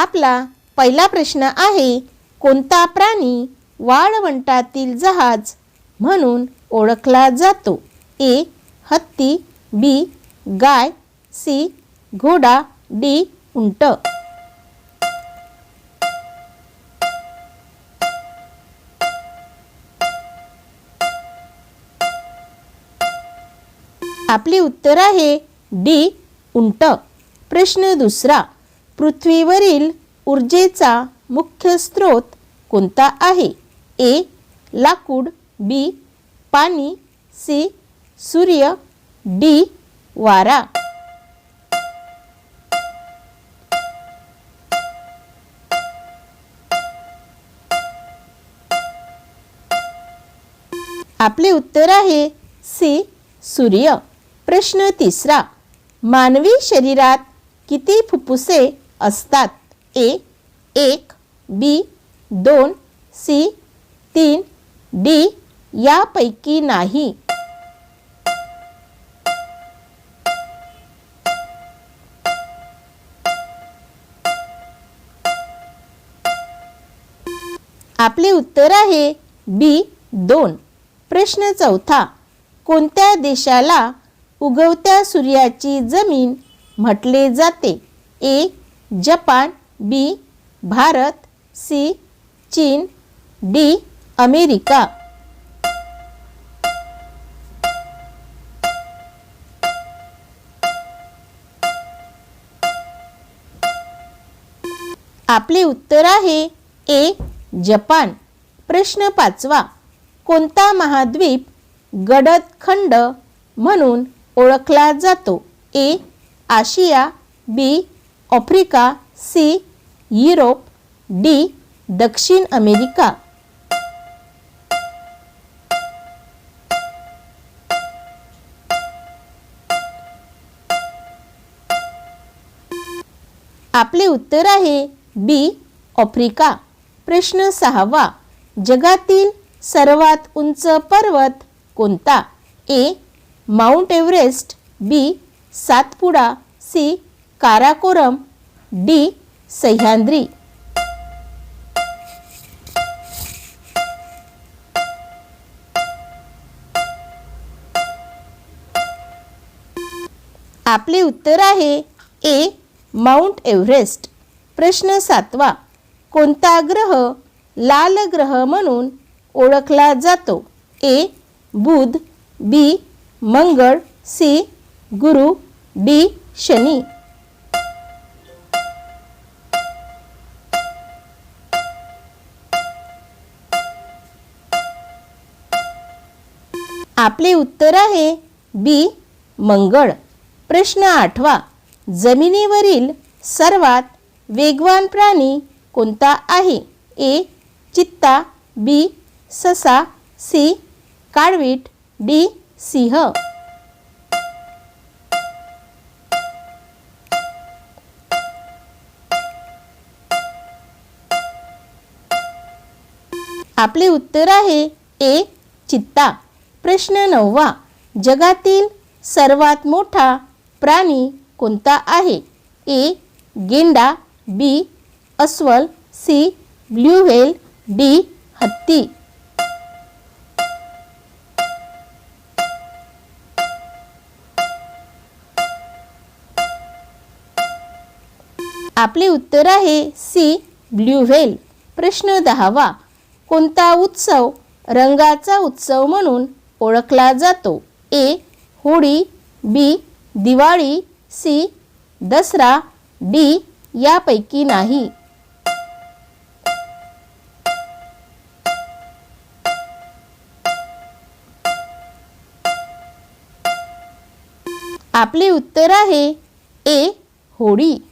आपला पहिला प्रश्न आहे कोणता प्राणी वाळवंटातील जहाज म्हणून ओळखला जातो? ए हत्ती बी गाय सी घोडा डी उंट. आपले उत्तर आहे डी उंट. प्रश्न दुसरा पृथ्वीवरील ऊर्जेचा मुख्य स्रोत कोणता आहे? ए लाकूड. बी पाणी. सी सूर्य. डी वारा. आपले उत्तर आहे सी सूर्य. प्रश्न तिसरा. मानवी शरीरात किती फुफ्फुसे असतात? ए एक बी दोन सी तीन डी यापैकी नाही. आपले उत्तर आहे बी दोन. प्रश्न चौथा कोणत्या देशाला उगवत्या सूर्याची जमीन म्हटले जाते? A Japan B Bharat C चीन डी अमेरिका. आपले उत्तर आहे ए जपान. प्रश्न पाचवा कोणता महाद्वीप गडद खंड म्हणून ओळखला जातो? A Asia B Africa C Europe D दक्षिण अमेरिका. आपले उत्तर आहे बी आफ्रिका. प्रश्न सहावा जगातील सर्वात उंच पर्वत कोणता? A Mount Everest B Satpuda C Karakoram D Sahyadri. आपले उत्तर आहे ए माउंट एव्हरेस्ट. प्रश्न सातवा कोणता ग्रह लाल ग्रह म्हणून ओळखला जातो? A Budh B Mangal C Guru D Shani. आपले उत्तर आहे बी मंगळ. प्रश्न आठवा जमिनीवरील सर्वात वेगवान प्राणी कोणता आहे? ए चित्ता बी ससा सी काळवीट डी सिंह. आपले उत्तर आहे ए चित्ता. प्रश्न नववा. जगातील सर्वात मोठा प्राणी कोणता आहे? ए. गेंडा बी. अस्वल सी. Blue whale D. हत्ती. आपले उत्तर आहे सी. ब्ल्यू व्हेल प्रश्न दहावा. कोणता उत्सव रंगाचा उत्सव म्हणून ओळखला जातो. A. Holi B. Diwali C. Dussehra D. यापैकी नाही. आपले उत्तर आहे ए. होळी.